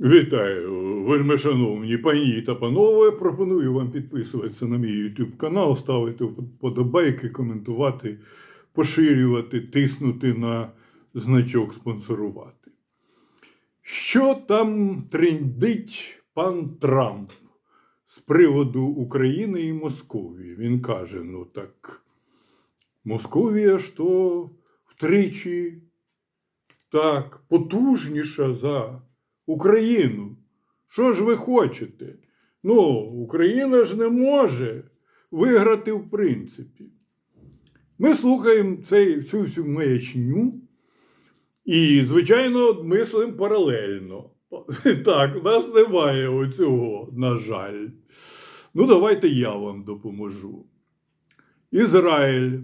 Вітаю, вельми шановні пані та панове. Пропоную вам підписуватися на мій YouTube канал, ставити вподобайки, коментувати, поширювати, тиснути на значок спонсорувати. Що там трендить пан Трамп з приводу України і Московії? Він каже: ну так, Московія ж то втричі так потужніша за Україну. Що ж ви хочете? Ну, Україна ж не може виграти в принципі. Ми слухаємо цей, цю всю маячню і, звичайно, мислимо паралельно. Так, у нас немає оцього, на жаль. Ну, давайте я вам допоможу. Ізраїль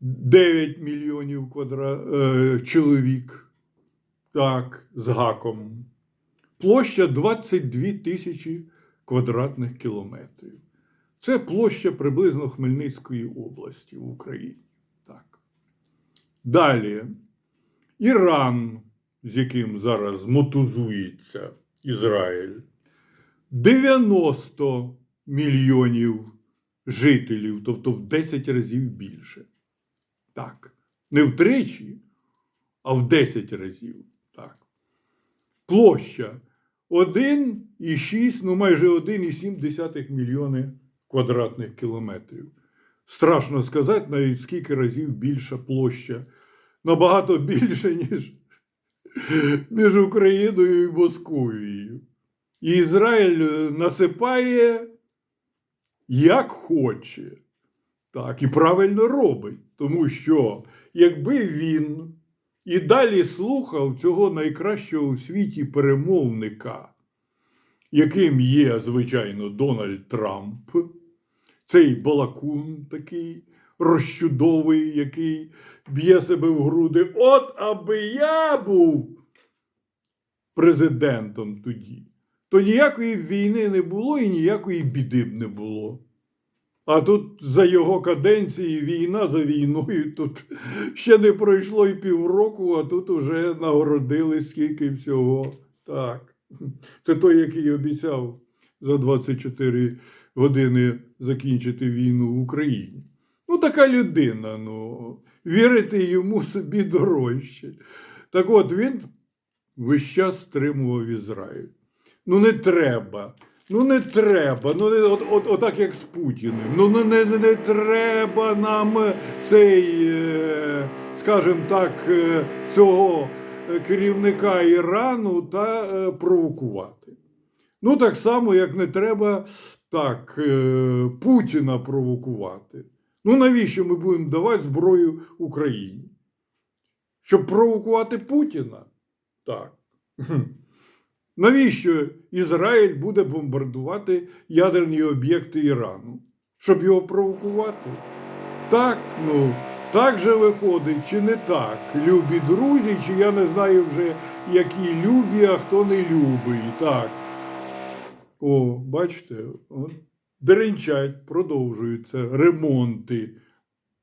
9 мільйонів квадра... е, чоловік. Так, з гаком. Площа 22 тисячі квадратних кілометрів. Це площа приблизно Хмельницької області в Україні. Так. Далі. Іран, з яким зараз мотузується Ізраїль, 90 мільйонів жителів, тобто в 10 разів більше. Так. Не втричі, а в 10 разів. Так. Площа 1,6, ну майже 1,7 мільйони квадратних кілометрів. Страшно сказати, навіть скільки разів більша площа. Набагато більше, ніж між Україною і Московією. І Ізраїль е, насипає як хоче. Так, і правильно робить. Тому що якби він і далі слухав цього найкращого у світі перемовника, яким є, звичайно, Дональд Трамп, цей балакун такий розчудовий, який б'є себе в груди. От аби я був президентом тоді, то ніякої війни не було і ніякої біди б не було. А тут за його каденції війна за війною. Тут ще не пройшло і півроку, а тут уже нагородили скільки всього. Так. Це той, який обіцяв за 24 години закінчити війну в Україні. Ну, така людина, ну, вірити йому собі дорожче. Так от він весь час стримував Ізраїль. Ну, не треба. Ну не треба. Ну не от, от, отак як з Путіним. Ну не, не, не треба нам е, цей, е, скажімо так, е, цього керівника Ірану та провокувати. Ну, так само, як не треба так Путіна провокувати. Ну навіщо ми будемо давати зброю Україні? Щоб провокувати Путіна? Так. Навіщо Ізраїль буде бомбардувати ядерні об'єкти Ірану? Щоб його провокувати? Так, ну, так же виходить, чи не так? Любі друзі, чи я не знаю вже, які любі, а хто не любий. Так. О, бачите, деренчать, продовжуються ремонти.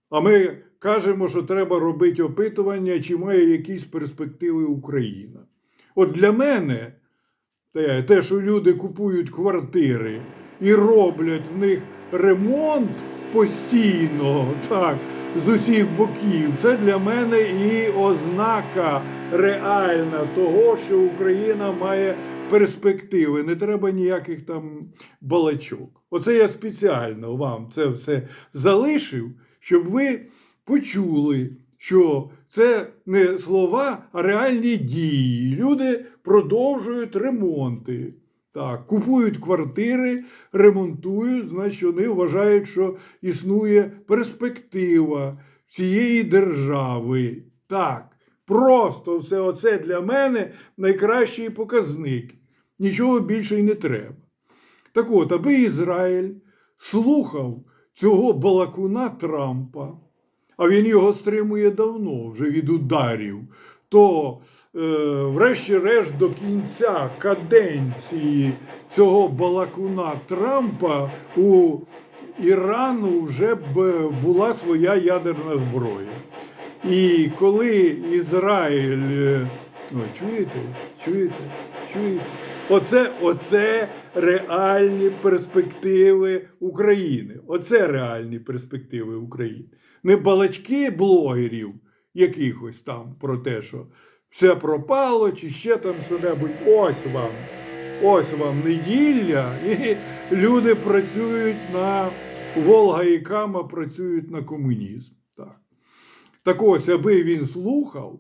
А ми кажемо, що треба робити опитування, чи має якісь перспективи Україна. От для мене те, те, що люди купують квартири і роблять в них ремонт постійно, так, з усіх боків, це для мене і ознака реальна того, що Україна має перспективи. Не треба ніяких там балачок. Оце я спеціально вам це все залишив, щоб ви почули, що це не слова, а реальні дії. Люди продовжують ремонти. Так, купують квартири, ремонтують, значить вони вважають, що існує перспектива цієї держави. Так, просто все оце для мене найкращий показник. Нічого більше й не треба. Так от, аби Ізраїль слухав цього балакуна Трампа, а він його стримує давно, вже від ударів, то, е, врешті-решт, до кінця каденції цього балакуна Трампа у Ірану вже б була своя ядерна зброя. І коли Ізраїль е, Ну, чуєте? Чуєте? Чуєте? Оце, оце реальні перспективи України. Оце реальні перспективи України. Не балачки блогерів якихось там про те, що все пропало, чи ще там що-небудь. Ось вам. Ось вам неділя, і люди працюють на Волга і Кама працюють на комунізм. Так. так ось, аби він слухав,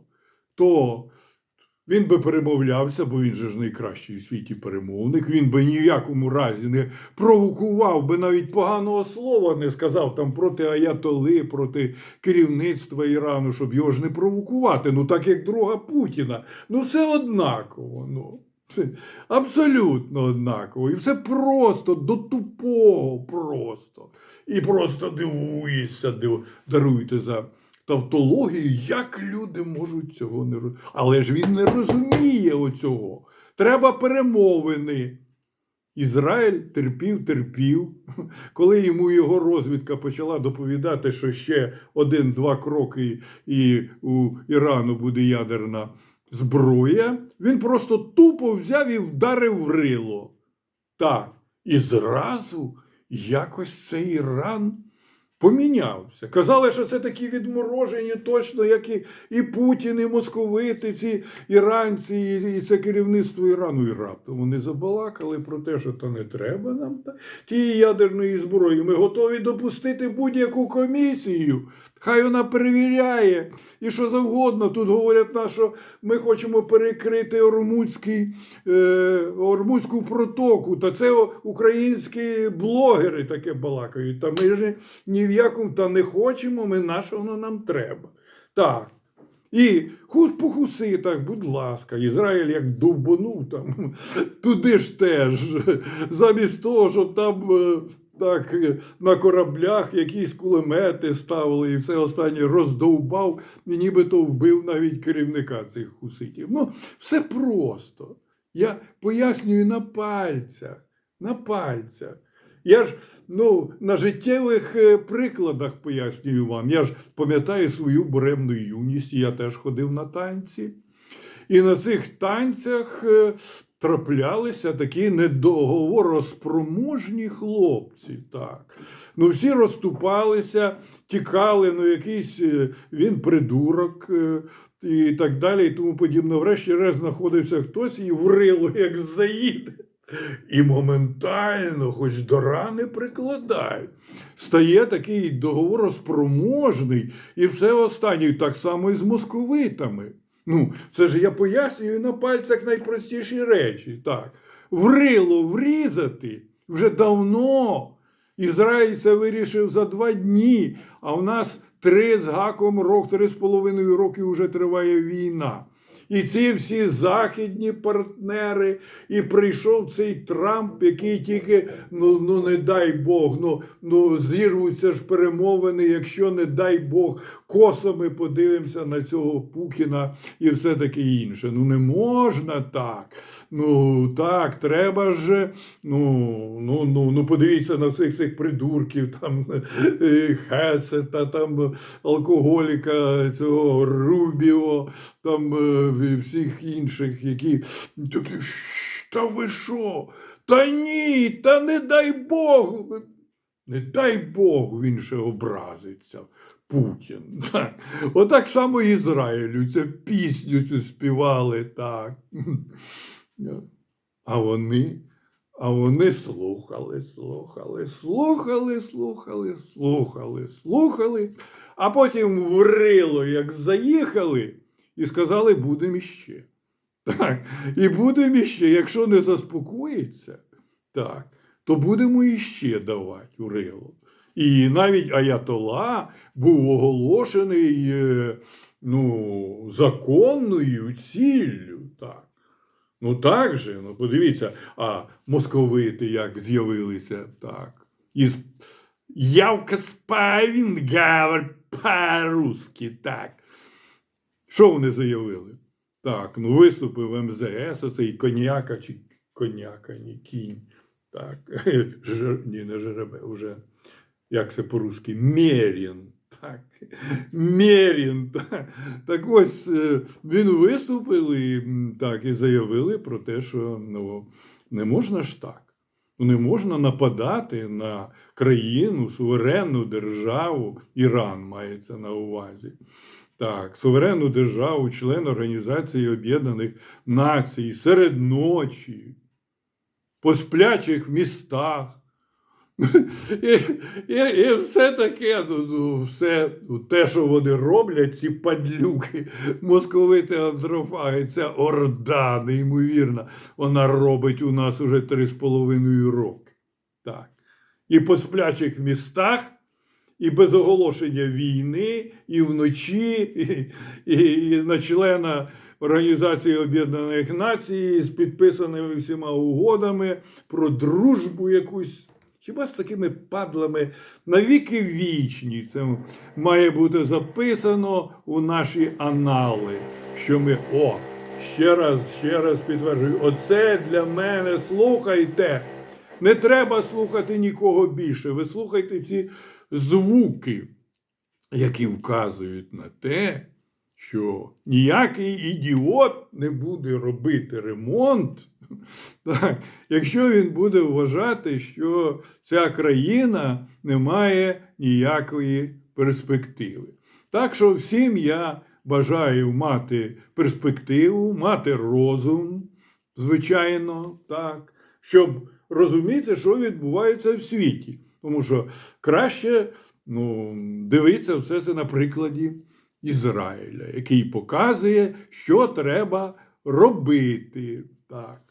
то він би перемовлявся, бо він же ж найкращий у світі перемовник. Він би ні в якому разі не провокував би навіть поганого слова не сказав там проти Аятоли, проти керівництва Ірану, щоб його ж не провокувати. Ну так як друга Путіна. Ну все однаково. Ну. Це абсолютно однаково. І все просто до тупого просто. І просто дивуєшся, див... даруйте за тавтологію, як люди можуть цього не розуміти. Але ж він не розуміє оцього. Треба перемовини. Ізраїль терпів, терпів. Коли йому його розвідка почала доповідати, що ще один-два кроки, і у Ірану буде ядерна зброя, він просто тупо взяв і вдарив в рило. Так, і зразу якось цей Іран помінявся. Казали, що це такі відморожені, точно, як і, і Путін, і московити, ці іранці, і, і це керівництво Ірану. І раптом вони забалакали про те, що то не треба нам та, тієї ядерної зброї. Ми готові допустити будь-яку комісію. Хай вона перевіряє і що завгодно. Тут говорять, на, що ми хочемо перекрити Ормузький, е, Ормузьку протоку. Та це українські блогери таке балакають. Та ми ж в якому та не хочемо, ми на що воно нам треба. Так. І хус по хуситах, будь ласка, Ізраїль як довбанув там, туди ж теж, замість того, щоб там е, так е, на кораблях якісь кулемети ставили і все останнє роздовбав, і нібито вбив навіть керівника цих хуситів. Ну, все просто. Я пояснюю на пальцях, на пальцях. Я ж ну, на життєвих е, прикладах пояснюю вам. Я ж пам'ятаю свою буремну юність, я теж ходив на танці. І на цих танцях е, траплялися такі недоговороспроможні хлопці. Так. Ну, всі розступалися, тікали, ну якийсь е, він придурок і так далі, і тому подібне. Врешті-решт знаходився хтось і врило, як заїде. І моментально, хоч до рани прикладають, стає такий договороспроможний і все останнє, так само і з московитами. Ну, це ж я пояснюю на пальцях найпростіші речі. Так. Врило врізати вже давно. Ізраїль це вирішив за два дні, а в нас три з гаком рок, три з половиною роки вже триває війна. І ці всі західні партнери, і прийшов цей Трамп, який тільки, ну, ну не дай Бог, ну, ну зірвуться ж перемовини, якщо не дай Бог, косо ми подивимося на цього Пукіна і все таке інше. Ну не можна так. Ну так, треба ж. Ну, ну, ну, ну подивіться на всіх цих придурків, там е, Хесета, там алкоголіка, цього Рубіо, там е, всіх інших, які та ви що? Та ні, та не дай Бог. Не дай Бог він ще образиться. Путін. Так. Отак само Ізраїлю. Це пісню цю співали так. А вони, а вони слухали, слухали, слухали, слухали, слухали, слухали, а потім врило, як заїхали, і сказали, будемо іще. Так, і будемо іще, якщо не заспокоїться, так, то будемо іще давати у рило. І навіть Аятола був оголошений е, ну, законною ціллю. Так. Ну так же, ну подивіться, а московити як з'явилися так. Із Явка спавін по-русски, так. Що вони заявили? Так, ну виступив МЗС, оцей коняка чи коняка, ні кінь. Так, Жер, ні, не жеребе, вже як це по-русски, Мерін. Так, Мерін. Так, так ось е, він виступив і, так, і заявили про те, що ну, не можна ж так. Не можна нападати на країну, суверенну державу, Іран мається на увазі. Так, суверенну державу, член Організації Об'єднаних Націй серед ночі, по сплячих містах. І, і, і все таке, ну, ну, все, ну, те, що вони роблять, ці падлюки, московити андрофаги, ця орда, неймовірна, вона робить у нас уже три з половиною роки. Так. І по сплячих містах, і без оголошення війни, і вночі, і, і, і на члена Організації Об'єднаних Націй з підписаними всіма угодами про дружбу якусь. Хіба з такими падлами навіки вічні це має бути записано у наші анали, що ми о, ще раз, ще раз підтверджую, оце для мене слухайте. Не треба слухати нікого більше. Ви слухайте ці звуки, які вказують на те, що ніякий ідіот не буде робити ремонт, так, якщо він буде вважати, що ця країна не має ніякої перспективи. Так що всім я бажаю мати перспективу, мати розум, звичайно, так, щоб розуміти, що відбувається в світі. Тому що краще ну, дивитися все це на прикладі Ізраїля, який показує, що треба робити. Так.